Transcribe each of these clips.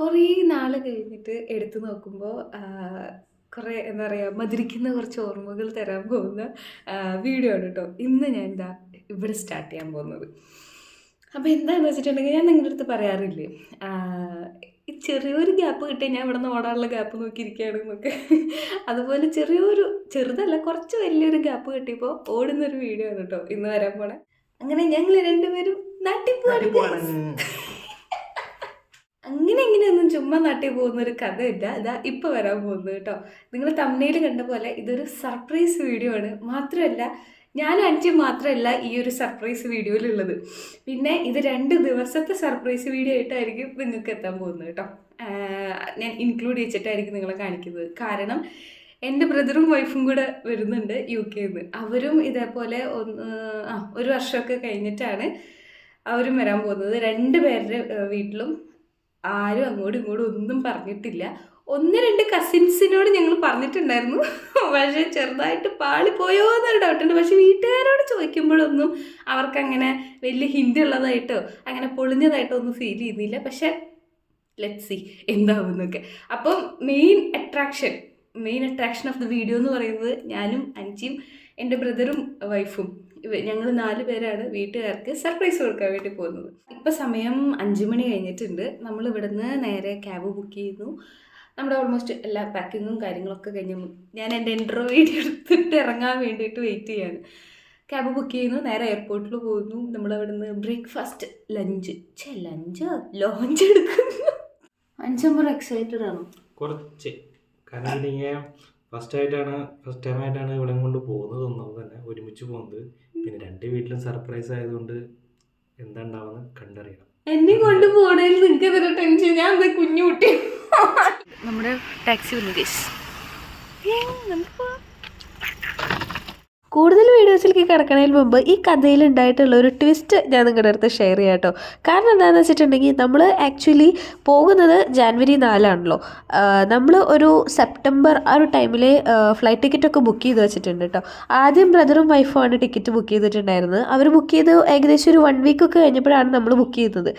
കുറേ നാൾ കഴിഞ്ഞിട്ട് എടുത്തു നോക്കുമ്പോൾ കുറേ എന്താ പറയുക മധുരിക്കുന്ന കുറച്ച് ഓർമ്മകൾ തരാൻ പോകുന്ന വീഡിയോ ആണ് കേട്ടോ ഇന്ന് ഞാൻ എന്താ ഇവിടെ സ്റ്റാർട്ട് ചെയ്യാൻ പോകുന്നത്. അപ്പോൾ എന്താണെന്ന് വെച്ചിട്ടുണ്ടെങ്കിൽ ഞാൻ നിങ്ങളുടെ അടുത്ത് പറയാറില്ലേ ചെറിയൊരു ഗ്യാപ്പ് കിട്ടിയാൽ ഞാൻ ഇവിടെ നിന്ന് ഓടാനുള്ള ഗ്യാപ്പ് നോക്കിയിരിക്കുകയാണ് നമുക്ക് അതുപോലെ ചെറിയൊരു ചെറുതല്ല കുറച്ച് വലിയൊരു ഗ്യാപ്പ് കിട്ടിയപ്പോൾ ഓടുന്നൊരു വീഡിയോ ആണ് കേട്ടോ ഇന്ന് വരാൻ പോണേ. അങ്ങനെ ഞങ്ങൾ രണ്ടുപേരും നാട്ടിൽ പോവാണ് അങ്ങനെ ഇങ്ങനെയൊന്നും ചുമ്മാ നാട്ടിൽ പോകുന്ന ഒരു കഥയില്ല. ഇതാ ഇപ്പൊ വരാൻ പോകുന്നത് കേട്ടോ. നിങ്ങൾ തമ്മനയിൽ കണ്ട പോലെ ഇതൊരു സർപ്രൈസ് വീഡിയോ ആണ്. മാത്രമല്ല ഞാൻ അഞ്ചും മാത്രമല്ല ഈ ഒരു സർപ്രൈസ് വീഡിയോയിലുള്ളത് പിന്നെ ഇത് രണ്ട് ദിവസത്തെ സർപ്രൈസ് വീഡിയോ ആയിട്ടായിരിക്കും നിങ്ങൾക്ക് എത്താൻ പോകുന്നത് കേട്ടോ. ഞാൻ ഇൻക്ലൂഡ് ചെയ്തിട്ടായിരിക്കും നിങ്ങളെ കാണിക്കുന്നത്. കാരണം എന്റെ ബ്രദറും വൈഫും കൂടെ വരുന്നുണ്ട് യു കെയിൽ നിന്ന് അവരും ഇതേപോലെ ഒന്ന് ആ ഒരു വർഷമൊക്കെ കഴിഞ്ഞിട്ടാണ് അവരും വരാൻ പോകുന്നത്. രണ്ട് പേരുടെ വീട്ടിലും ആരും അങ്ങോട്ടും ഇങ്ങോട്ടും ഒന്നും പറഞ്ഞിട്ടില്ല. ഒന്ന് രണ്ട് കസിൻസിനോട് ഞങ്ങൾ പറഞ്ഞിട്ടുണ്ടായിരുന്നു. പക്ഷേ ചെറുതായിട്ട് പാളിപ്പോയോ എന്നൊരു ഡൗട്ടുണ്ട് പക്ഷെ വീട്ടുകാരോട് ചോദിക്കുമ്പോഴൊന്നും അവർക്കങ്ങനെ വലിയ ഹിന്ദി ഉള്ളതായിട്ടോ അങ്ങനെ പൊളിഞ്ഞതായിട്ടോ ഒന്നും ഫീൽ ചെയ്യുന്നില്ല. പക്ഷെ ലെറ്റ് സി എന്താവുന്നൊക്കെ. അപ്പം main attraction main attraction of the video എന്ന് പറയുന്നത് ഞാനും അഞ്ചിയും എന്റെ ബ്രദറും വൈഫും ഇവ ഞങ്ങൾ നാല് പേരാണ് വീട്ടുകാർക്ക് സർപ്രൈസ് കൊടുക്കാൻ വേണ്ടി പോകുന്നത്. ഇപ്പം സമയം അഞ്ച് മണി കഴിഞ്ഞിട്ടുണ്ട്. നമ്മൾ ഇവിടുന്ന് നേരെ ക്യാബ് ബുക്ക് ചെയ്യുന്നു. നമ്മുടെ ഓൾമോസ്റ്റ് എല്ലാ പാക്കിങ്ങും കാര്യങ്ങളൊക്കെ കഴിഞ്ഞ് ഞാൻ എന്റെ എൻട്രോ വീഡിയോ എടുത്തിട്ട് ഇറങ്ങാൻ വേണ്ടിയിട്ട് വെയിറ്റ് ചെയ്യാണ്. ക്യാബ് ബുക്ക് ചെയ്യുന്നു. നേരെ എയർപോർട്ടിൽ പോകുന്നു. നമ്മൾ നിന്ന് ബ്രേക്ക്ഫാസ്റ്റ് ലഞ്ച് ചേ ലഞ്ച് ലോഞ്ച് എടുക്കുന്നു. അഞ്ചമ്പർ എക്സൈറ്റഡ് ആണോ. കുറച്ച് കാരണം ഇല്ലെങ്കിൽ ഫസ്റ്റ് ആയിട്ടാണ് ഫസ്റ്റ് ടൈം ആയിട്ടാണ് ഇവിടെ കൊണ്ട് പോകുന്നത്. ഒന്നാമത് തന്നെ ഒരുമിച്ച് പോകുന്നത്. പിന്നെ രണ്ട് വീട്ടിലും സർപ്രൈസ് ആയതുകൊണ്ട് എന്താ ഉണ്ടാവുന്നത് കണ്ടറിയണം. എന്നെ കൊണ്ട് പോണേൽ നിങ്ങൾക്ക് ടെൻഷൻ ഞാൻ എന്താ കുഞ്ഞു കുട്ടി നമ്മുടെ ടാക്സി വന്നു ഗേസ് കൂടുതൽ വീഡിയോസിലേക്ക് കിടക്കണതിന് മുമ്പ് ഈ കഥയിൽ ഉണ്ടായിട്ടുള്ള ഒരു ട്വിസ്റ്റ് ഞാൻ നിങ്ങളുടെ അടുത്ത് ഷെയർ ചെയ്യാം കേട്ടോ കാരണം എന്താണെന്ന് വെച്ചിട്ടുണ്ടെങ്കിൽ നമ്മൾ ആക്ച്വലി പോകുന്നത് ജാനുവരി നാലാണല്ലോ. നമ്മൾ ഒരു സെപ്റ്റംബർ ആ ഒരു ടൈമിൽ ഫ്ലൈറ്റ് ടിക്കറ്റൊക്കെ ബുക്ക് ചെയ്ത് വെച്ചിട്ടുണ്ട് കേട്ടോ ആദ്യം ബ്രദറും വൈഫുമാണ് ടിക്കറ്റ് ബുക്ക് ചെയ്തിട്ടുണ്ടായിരുന്നത്. അവർ ബുക്ക് ചെയ്ത് ഏകദേശം ഒരു വൺ വീക്ക് ഒക്കെ കഴിഞ്ഞപ്പോഴാണ് നമ്മൾ ബുക്ക് ചെയ്തത്.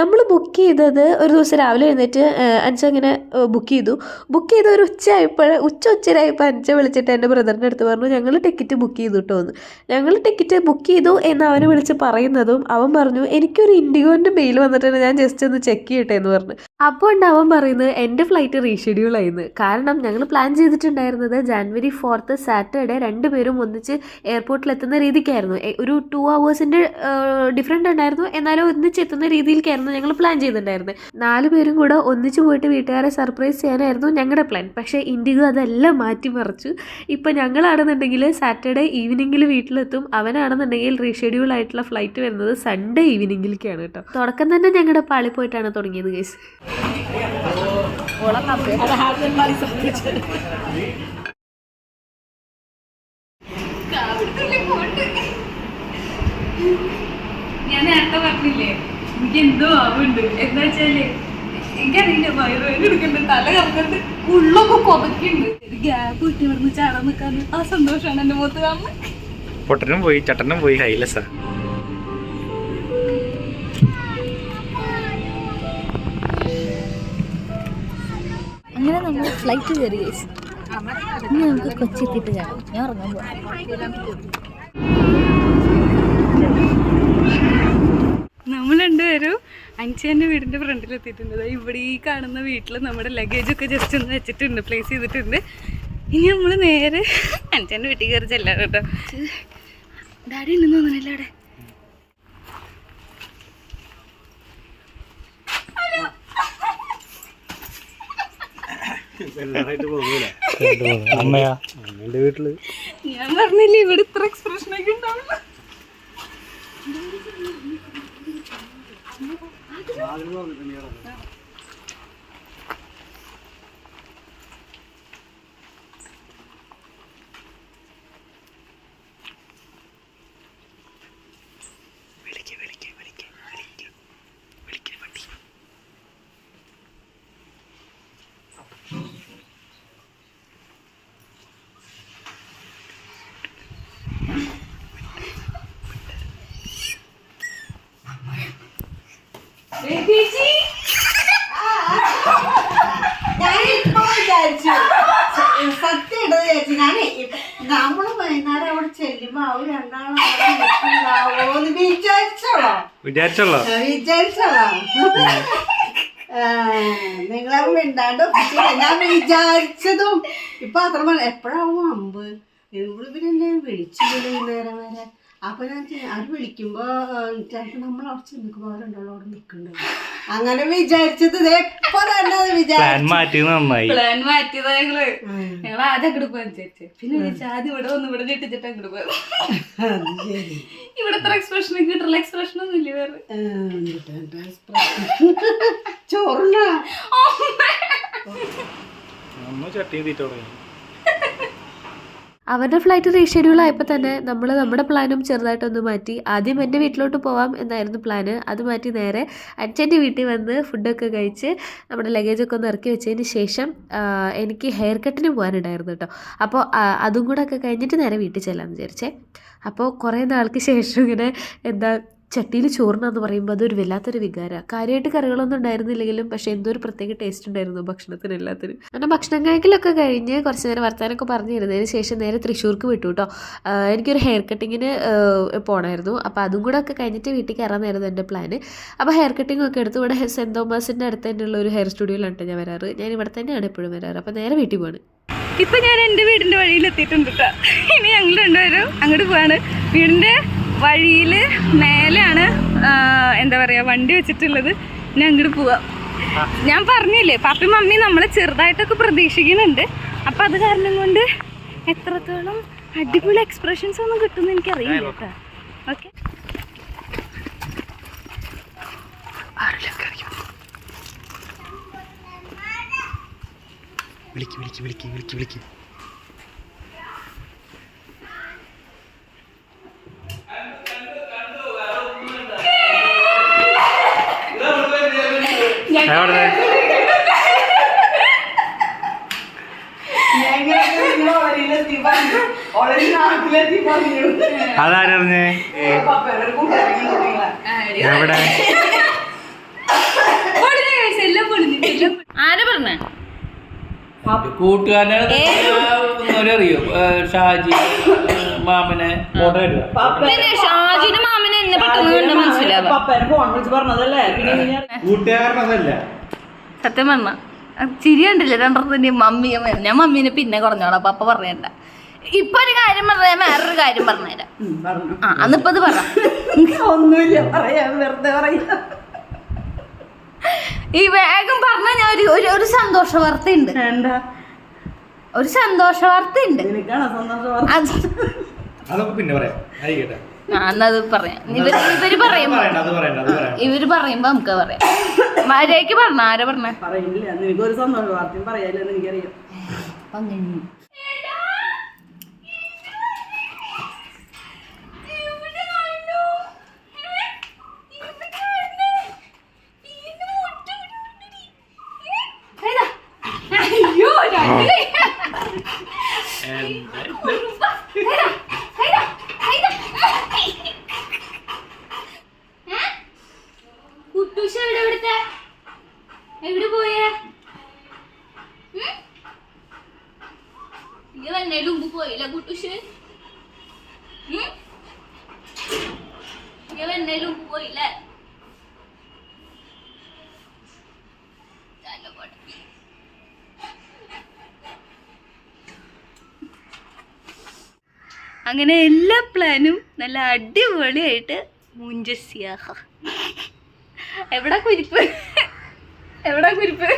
നമ്മൾ ബുക്ക് ചെയ്തത് ഒരു ദിവസം രാവിലെ എഴുന്നേറ്റ് അഞ്ചങ്ങനെ ബുക്ക് ചെയ്തു. ബുക്ക് ചെയ്ത് ഒരു ഉച്ച ആയപ്പോൾ ഉച്ച ഉച്ചരായപ്പോൾ അഞ്ച വിളിച്ചിട്ട് എന്റെ ബ്രദറിന്റെ അടുത്ത് പറഞ്ഞു ഞങ്ങൾ ടിക്കറ്റ് ബുക്ക് ചെയ്തു കേട്ടോ എന്ന്. ഞങ്ങൾ ടിക്കറ്റ് ബുക്ക് ചെയ്തു എന്ന് അവനെ വിളിച്ച് പറയുന്നതും അവൻ പറഞ്ഞു എനിക്കൊരു ഇൻഡിഗോന്റെ മെയിൽ വന്നിട്ടുണ്ട് ഞാൻ ജസ്റ്റ് ഒന്ന് ചെക്ക് ചെയ്യട്ടെ എന്ന് പറഞ്ഞു. അപ്പോൾ ഉണ്ട് അവൻ പറയുന്നത് എന്റെ ഫ്ലൈറ്റ് റീഷെഡ്യൂൾ ആയിരുന്നു കാരണം ഞങ്ങൾ പ്ലാൻ ചെയ്തിട്ടുണ്ടായിരുന്നത് ജാനുവരി ഫോർത്ത് സാറ്റർഡേ രണ്ട് പേരും ഒന്നിച്ച് എയർപോർട്ടിൽ എത്തുന്ന രീതിക്കായിരുന്നു ഒരു ടു അവേഴ്സിന്റെ ഡിഫറെന്റ് ഉണ്ടായിരുന്നു. എന്നാലും ഒന്നിച്ച് എത്തുന്ന രീതിയിലേക്കായിരുന്നു ഞങ്ങൾ പ്ലാൻ ചെയ്തിട്ടുണ്ടായിരുന്നത് നാല് പേരും കൂടെ ഒന്നിച്ച് പോയിട്ട് വീട്ടുകാരെ സർപ്രൈസ് ചെയ്യാനായിരുന്നു ഞങ്ങളുടെ പ്ലാൻ പക്ഷേ ഇൻഡിഗോ അതെല്ലാം മാറ്റിമറിച്ചു. ഇപ്പം ഞങ്ങളാണെന്നുണ്ടെങ്കിൽ സാറ്റർഡേ ഈവനിങ്ങിൽ വീട്ടിലെത്തും. അവനാണെന്നുണ്ടെങ്കിൽ റീഷെഡ്യൂൾ ആയിട്ടുള്ള ഫ്ലൈറ്റ് വരുന്നത് സൺഡേ ഈവനിങ്ങിലേക്കാണ് കേട്ടോ. തുടക്കം തന്നെ ഞങ്ങളുടെ പാളി പോയിട്ടാണ് തുടങ്ങിയത് ഗൈസ് ഞാൻ നേരത്തെ പറഞ്ഞില്ലേ എനിക്ക് എന്തോ ആവുന്നുണ്ട് എന്താ വെച്ചാൽ എനിക്കറിയില്ല വയറുവേദന എടുക്കുന്നുണ്ട് തല കറക്കുന്നുണ്ട് ഉള്ളൊക്കെ കൊതക്കുന്നുണ്ട് ഒരു ഗ്യാപ്പ് കിട്ടി ഇവിടുന്ന് ചാടാൻ നിൽക്കാന്ന് ആ സന്തോഷമാണ് എന്റെ മുഖത്ത് കാണുന്നത് പൊട്ടനും പോയി ചട്ടനും പോയി ഹൈലസാ അങ്ങനെ നമ്മൾ ഫ്ലൈറ്റ് കയറി. ഇനി നമുക്ക് കൊച്ചി എത്തിയിട്ട് കാണാം. ഞാൻ ഉറങ്ങാൻ പോവാം നമ്മൾ രണ്ടുപേരും തന്നെ വീടിന്റെ ഫ്രണ്ടിൽ എത്തിയിട്ടുണ്ട്. ദാ ഇവിടെ ഈ കാണുന്ന വീട്ടിൽ നമ്മുടെ ലഗേജ് ഒക്കെ ജസ്റ്റ് ഒന്ന് വെച്ചിട്ടുണ്ട് പ്ലേസ് ചെയ്തിട്ടുണ്ട്. ഇനി നമ്മൾ നേരെ അഞ്ചേന്റെ വീട്ടിൽ കയറി ചെല്ലാണ് കേട്ടോ. ഡാഡി ഉണ്ടെന്ന് തോന്നുന്നില്ല അവിടെ. ഞാൻ പറഞ്ഞില്ലേ ഇവിടെ ഇത്ര എക്സ്പ്രഷനൊക്കെ ഉണ്ടാവില്ല ചേച്ചി സത്യം ഇടത് വിചാരിച്ചു ഞാൻ നമ്മൾ വൈകുന്നേരം അവിടെ ചെല്ലുമ്പോ അവർ രണ്ടാളും അവിടെ നിൽക്കുന്നുണ്ടാവോന്ന് വിചാരിച്ചോളോ വിചാരിച്ചല്ലോ വിചാരിച്ചോളാം നിങ്ങളെ മിണ്ടാണ്ട് ഒപ്പിച്ചില്ല. ഞാൻ വിചാരിച്ചതും ഇപ്പൊ അത്ര എപ്പോഴാവും അമ്പ്? ഇവിടെ പിന്നെ വിളിച്ചു നേരം വരെ. അപ്പൊ ഞാൻ അത് വിളിക്കുമ്പോൾ വിളിക്കുമ്പോ നമ്മൾ അവിടെ ചെന്നിക്കുമ്പോ അവരുണ്ടല്ലോ അവിടെ നിൽക്കുന്നുണ്ട് അങ്ങനെ വിചാരിച്ചത് ദേ ഇപ്പൊ തന്നെ പ്ലാൻ മാറ്റി മാറ്റിയത് നന്നായി. പ്ലാൻ മാറ്റിയതാ ഞങ്ങൾ. ഞങ്ങൾ ആദ്യം അങ്ങോട്ട് പോകാൻ വിചാരിച്ചു. പിന്നെ വിചാരിച്ചു ആദ്യം ഇവിടെ വന്ന് ഇവിടെ ഞെട്ടിച്ചിട്ട് അങ്ങോട്ട് പോയത്. അത് ശരി. ഇവിടെ എത്ര എക്സ്പ്രഷൻ കിട്ടുള്ള എക്സ്പ്രഷൻ ഒന്നും ഇല്ല വേറെ? ചോറുണ്ട നമ്മൾ തീറ്റ തുടങ്ങി. അവരുടെ ഫ്ലൈറ്റ് റീഷെഡ്യൂൾ ആയപ്പോൾ തന്നെ നമ്മൾ നമ്മുടെ പ്ലാനും ചെറുതായിട്ടൊന്ന് മാറ്റി. ആദ്യം എന്റെ വീട്ടിലോട്ട് പോവാം എന്നായിരുന്നു പ്ലാന് അത് മാറ്റി നേരെ അച്ഛന്റെ വീട്ടിൽ വന്ന് ഫുഡൊക്കെ കഴിച്ച് നമ്മുടെ ലഗേജൊക്കെ ഒന്ന് ഇറക്കി വെച്ചതിന് ശേഷം എനിക്ക് ഹെയർ കട്ടിന് പോകാനുണ്ടായിരുന്നു കേട്ടോ അപ്പോൾ അതും കൂടെ ഒക്കെ കഴിഞ്ഞിട്ട് നേരെ വീട്ടിൽ ചെല്ലാമെന്ന് വിചാരിച്ചേ. അപ്പോൾ കുറേ നാൾക്ക് ശേഷം ഇങ്ങനെ എന്താ ചട്ടിയിൽ ചോറിനാന്ന് പറയുമ്പോൾ അതൊരു വല്ലാത്തൊരു വികാരമാണ് കാര്യമായിട്ട് കറികളൊന്നും ഉണ്ടായിരുന്നില്ലെങ്കിലും പക്ഷേ എന്തോ ഒരു പ്രത്യേക ടേസ്റ്റ് ഉണ്ടായിരുന്നു ഭക്ഷണത്തിന് എല്ലാത്തിനും. അങ്ങനെ ഭക്ഷണം കഴിക്കലൊക്കെ കഴിഞ്ഞ് കുറച്ച് നേരം വർത്താനൊക്കെ പറഞ്ഞിരുന്നതിന് ശേഷം നേരെ തൃശ്ശൂർക്ക് വിട്ടു കേട്ടോ എനിക്കൊരു ഹെയർ കട്ടിങ്ങിന് പോകണമായിരുന്നു അപ്പോൾ അതും കൂടെ ഒക്കെ കഴിഞ്ഞിട്ട് വീട്ടിൽ കയറാമെന്നായിരുന്നു എന്റെ പ്ലാന് അപ്പോൾ ഹെയർ കട്ടിംഗ് ഒക്കെ എടുത്ത് ഇവിടെ സെന്റ് തോമസിന്റെ അടുത്ത് തന്നെയുള്ള ഒരു ഹെയർ സ്റ്റുഡിയോയിലാണ് ഞാൻ വരാറ്. ഞാൻ ഇവിടെ തന്നെയാണ് എപ്പോഴും വരാറ്. അപ്പോൾ നേരെ വീട്ടിൽ പോവാണ്. ഇപ്പൊ ഞാൻ എന്റെ വീടിന്റെ വഴിയിൽ എത്തിയിട്ടുണ്ട് ട്ടോ. ഇനി ഞങ്ങൾ രണ്ടുപേരും അങ്ങോട്ട് പോവാണ്. വീടിന്റെ വഴിയിൽ മേലെയാണ് എന്താ പറയുക വണ്ടി വെച്ചിട്ടുള്ളത്. ഇനി അങ്ങോട്ട് പോവാം. ഞാൻ പറഞ്ഞില്ലേ പാപ്പി മമ്മി നമ്മളെ ചെറുതായിട്ടൊക്കെ പ്രതീക്ഷിക്കുന്നുണ്ട്. അപ്പം അത് കാരണം കൊണ്ട് എത്രത്തോളം അടിപൊളി എക്സ്പ്രഷൻസ് ഒന്നും കിട്ടുമെന്ന് എനിക്കറിയില്ല കേട്ടോ. ഓക്കെ വിളിക്ക് വിളിക്ക് വിളിക്ക് വിളിക്ക് വിളിക്ക്. അതാരറിഞ്ഞേ എവിടെ? ആരാ പറഞ്ഞേ? കൂട്ടുകാരനെ അറിയോ? ഷാജി മാമനെ മാമിനെ എന്നെ പെട്ടെന്ന് കണ്ട മനസ്സിലാവാം. കൂട്ടുകാരനതല്ല സത്യം പറഞ്ഞ ചിരി കണ്ടില്ല? തന്നെ മമ്മി ഞാൻ മമ്മീനെ പിന്നെ കുറഞ്ഞോളാം. പപ്പ പറയണ്ട. ഇപ്പൊ ഒരു കാര്യം പറഞ്ഞാൽ വേറൊരു കാര്യം പറഞ്ഞുതരാം ആ അന്നിപ്പോ അത് പറ. ഒന്നുമില്ല പറയാൻ വെറുതെ പറയാ. ഈ വേഗം പറഞ്ഞ ഞാൻ ഒരു ഒരു ഒരു സന്തോഷ വാർത്ത ഉണ്ട് വേണ്ട. ഒരു സന്തോഷ വാർത്ത ഉണ്ട് എനിക്കാണ് സന്തോഷം അത് അതൊക്കെ പിന്നെ പറയാം. എന്നത് പറയാം. ഇവർ ഇവർ അത് പറയുമ്പോ പറയണ്ട അത് പറയണ്ട അത് പറയണ്ട. ഇവർ പറയുമ്പോ നമുക്ക് പറയാം. ആരേക്ക് പറഞ്ഞ ആരാ പറഞ്ഞ? പറയില്ല നിനക്കൊരു സന്തോഷ വാർത്തയും എനിക്കറിയാം. അയ്യോ രണ്ട് കൈ. കുട്ടൂഷ എവിടെ ഇവിടുത്തെ? എവിടെ പോയേ? നീ വന്നതിന് മുമ്പ് പോയില്ല കുട്ടൂഷ്? നീ വന്നതിന് മുമ്പ് പോയില്ലേ നല്ല പോട്ടെ. അങ്ങനെ എല്ലാ പ്ലാനും നല്ല അടിപൊളിയായിട്ട് മുഞ്ചസിയാഹ എവിടാ കുരിപ്പ്? എവിടാ കുരിപ്പ്?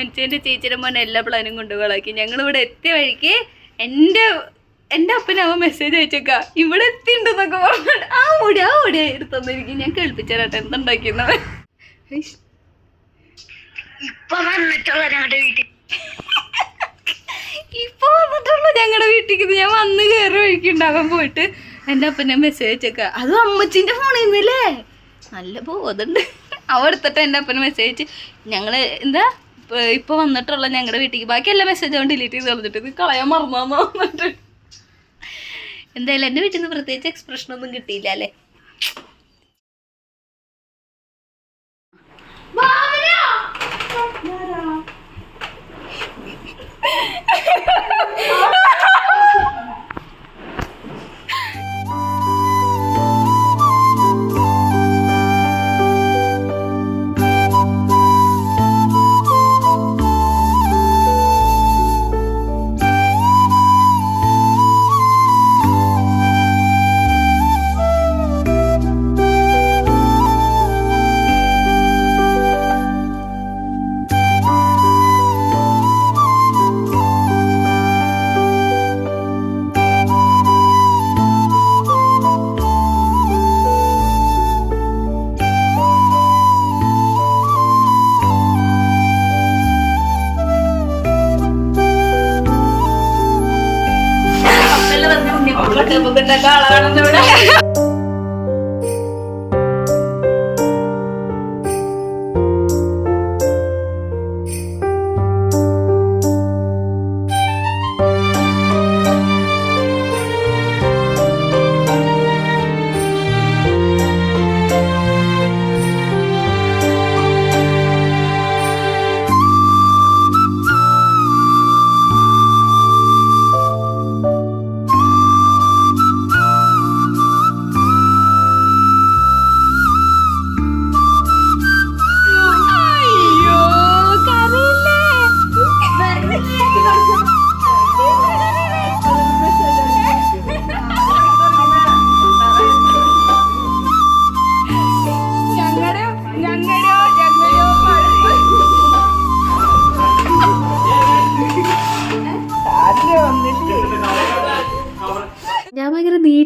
അച്ഛന്റെ എന്റെ ചേച്ചിയുടെ മോനെ എല്ലാ പ്ലാനും കൊണ്ട് ഞങ്ങളിവിടെ ഞങ്ങൾ ഇവിടെ എത്തിയ വഴിക്ക് എന്റെ എന്റെ അപ്പനവൻ മെസ്സേജ് അയച്ചേക്ക. ഇവിടെ എത്തിണ്ടെന്നൊക്കെ പറഞ്ഞു. ആ ഓടി ആ ഓടി എടുത്തന്നിരിക്കും ഞാൻ കേൾപ്പിച്ചാലാട്ടെ എന്തുണ്ടാക്കിയെന്നത് ഇപ്പൊ വന്നിട്ടുള്ള ഞങ്ങളുടെ വീട്ടിൽ. ഇപ്പൊ വന്നിട്ടുള്ളൂ. ഞങ്ങളുടെ വീട്ടിലേക്ക് ഞാൻ വന്ന് കയറി വഴിക്കുണ്ടാവാൻ പോയിട്ട് എന്റെ അപ്പനെ മെസ്സേജ് അയച്ചേക്ക. അത് അമ്മച്ചിന്റെ ഫോണിൽ നിന്നല്ലേ നല്ല ബോധമുണ്ട് അവ എടുത്തിട്ട് എന്റെ മെസ്സേജ് അയച്ച് ഞങ്ങൾ എന്താ? ഇപ്പൊ വന്നിട്ടുള്ള ഞങ്ങളുടെ വീട്ടിലേക്ക് ബാക്കി എല്ലാ മെസ്സേജ് അവൻ ഡിലീറ്റ് ചെയ്ത് തന്നിട്ട് കളയാൻ മറന്നു എന്തായാലും എന്റെ വീട്ടിൽ നിന്ന് പ്രത്യേകിച്ച് എക്സ്പ്രഷൻ ഒന്നും കിട്ടിയില്ല അല്ലേ? ഭാവന Oh.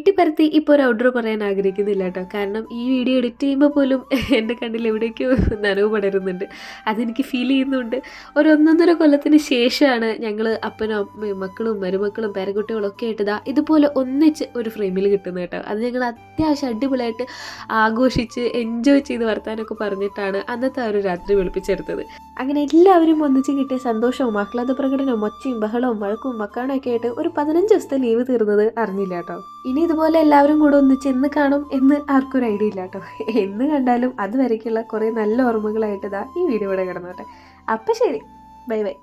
വെട്ടിപ്പരത്തി ഇപ്പോൾ ഒരു ഔട്ട്ഡോർ പറയാൻ ആഗ്രഹിക്കുന്നില്ല കേട്ടോ. കാരണം ഈ വീഡിയോ എഡിറ്റ് ചെയ്യുമ്പോൾ പോലും എന്റെ കണ്ണിൽ എവിടേക്കോ നനവ് പടരുന്നുണ്ട്. അതെനിക്ക് ഫീൽ ചെയ്യുന്നുണ്ട്. ഒരു ഒന്നൊന്നര കൊല്ലത്തിന് ശേഷമാണ് ഞങ്ങൾ അപ്പനും അമ്മയും മക്കളും മരുമക്കളും പേരക്കുട്ടികളും ഒക്കെ ആയിട്ട് ഇതാ ഇതുപോലെ ഒന്നിച്ച് ഒരു ഫ്രെയിമിൽ കിട്ടുന്നത് കേട്ടോ. അത് ഞങ്ങൾ അത്യാവശ്യം അടിപൊളിയായിട്ട് ആഘോഷിച്ച് എൻജോയ് ചെയ്ത് വർത്താനൊക്കെ പറഞ്ഞിട്ടാണ് അന്നത്തെ ആ ഒരു രാത്രി വെളുപ്പിച്ചെടുത്തത്. അങ്ങനെ എല്ലാവരും ഒന്നിച്ച് കിട്ടിയ സന്തോഷവും ആഹ്ലാദ പ്രകടനവും ഒച്ചയും ബഹളവും വഴക്കും മക്കാണൊക്കെ ആയിട്ട് ഒരു പതിനഞ്ച് ദിവസത്തെ ലീവ് തീർന്നത് അറിഞ്ഞില്ല കേട്ടോ. ഇനി ഇതുപോലെ എല്ലാവരും കൂടെ ഒന്നിച്ച് എന്ന് കാണും എന്ന് ആർക്കും ഒരു ഐഡിയ ഇല്ല കേട്ടോ എന്ന് കണ്ടാലും അതുവരേക്കുള്ള കുറേ നല്ല ഓർമ്മകളായിട്ട് ഇതാ ഈ വീഡിയോ ഇവിടെ കിടന്നോട്ടെ. അപ്പം ശരി. Bye bye.